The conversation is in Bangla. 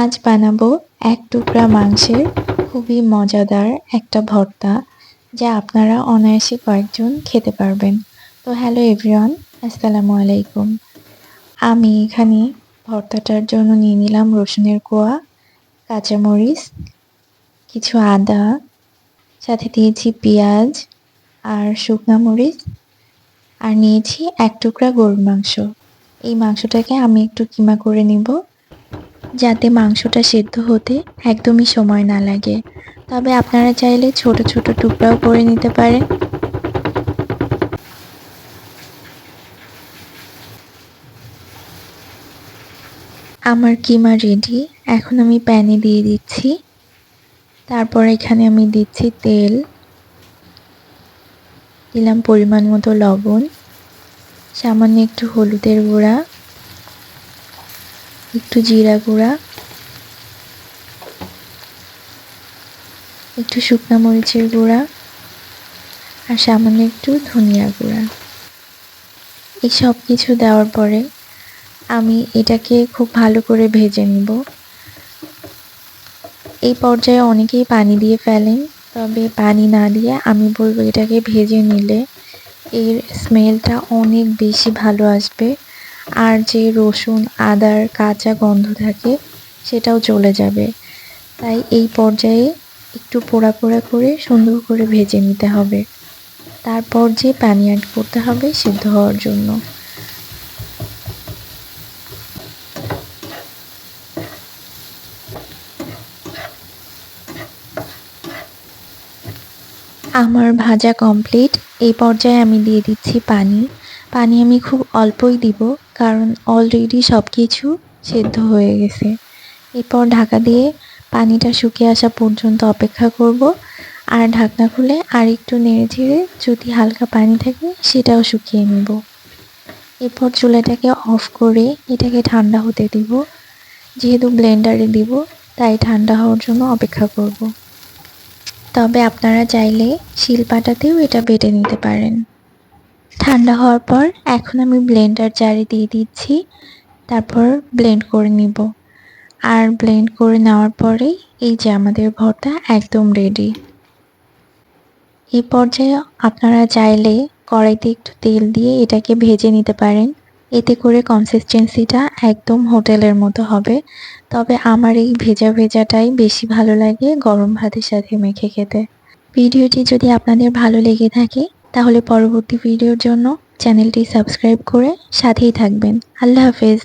আজ বানাবো এক টুকরা মাংসের খুবই মজাদার একটা ভর্তা, যা আপনারা অনায়াসে কয়েকজন খেতে পারবেন। তো হ্যালো এভরিওয়ান, আসসালামু আলাইকুম। আমি এখানে ভর্তাটার জন্য নিয়ে নিলাম রসুনের কোয়া, কাঁচামরিচ, কিছু আদা, সাথে দিয়েছি পেঁয়াজ আর শুকনা মরিচ, আর নিয়েছি এক টুকরা গরুর মাংস। এই মাংসটাকে আমি একটু কিমা করে নিব। যাতে মাংসটা সেদ্ধ হতে একদমই সময় না লাগে। তবে আপনারা চাইলে ছোট ছোট টুকরাও করে নিতে পারেন। আমার কিমা রেডি। এখন আমি প্যানে দিয়ে দিচ্ছি। তারপর এখানে আমি দিচ্ছি তেল। দিলাম পরিমাণ মতো লবণ। সামান্য একটু হলুদের গুঁড়া। একটু জিরা গুঁড়া, একটু শুকনা মরিচের গুঁড়া, আর সামান্য একটু ধনিয়া গুঁড়া। এই সব কিছু দেওয়ার পরে আমি এটাকে খুব ভালো করে ভেজে নিব। এই পর্যায়ে অনেকেই পানি দিয়ে ফেলেন, তবে পানি না দিয়ে আমি বলব এটাকে ভেজে নিলে এর স্মেলটা অনেক বেশি ভালো আসবে। আর যে রসুন, আদার, কাঁচা গন্ধ থাকে, সেটাও চলে যাবে। তাই এই পর্যায়ে একটু পোড়া পোড়া করে সুন্দর করে ভেজে নিতে হবে। তারপর যে পানি অ্যাড করতে হবে সিদ্ধ হওয়ার জন্য। আমার ভাজা কমপ্লিট এই পর্যায়ে আমি দিয়ে দিচ্ছি পানি। পানি আমি খুব অল্পই দিব। কারণ অলরেডি সব কিছু সেদ্ধ হয়ে গেছে। এরপর ঢাকা দিয়ে পানিটা শুকিয়ে আসা পর্যন্ত অপেক্ষা করব। আর ঢাকনা খুলে আর একটু নেড়ে ঝেড়ে যদি হালকা পানি থাকে সেটাও শুকিয়ে নেব। এরপর চুলাটাকে অফ করে এটাকে ঠান্ডা হতে দিব। যেহেতু ব্লেন্ডারে দিব, তাই ঠান্ডা হওয়ার জন্য অপেক্ষা করব। তবে আপনারা চাইলে শিলপাটাতেও এটা বেটে নিতে পারেন। ঠান্ডা হওয়ার পর এখন আমি ব্লেন্ডার জারে দিয়ে দিচ্ছি। তারপর ব্লেন্ড করে নিব। আর ব্লেন্ড করে নেওয়ার পরেই এই যে আমাদের ভর্তা একদম রেডি এই পর্যায়ে আপনারা চাইলে কড়াইতে একটু তেল দিয়ে এটাকে ভেজে নিতে পারেন। এতে করে কনসিস্টেন্সিটা একদম হোটেলের মতো হবে। তবে আমার এই ভেজা ভেজাটাই বেশি ভালো লাগে গরম ভাতের সাথে মেখে খেতে। ভিডিওটি যদি আপনাদের ভালো লেগে থাকে তাহলে পরবর্তী ভিডিওর জন্য চ্যানেলটি সাবস্ক্রাইব করে সাথেই থাকবেন। আল্লাহ হাফেজ।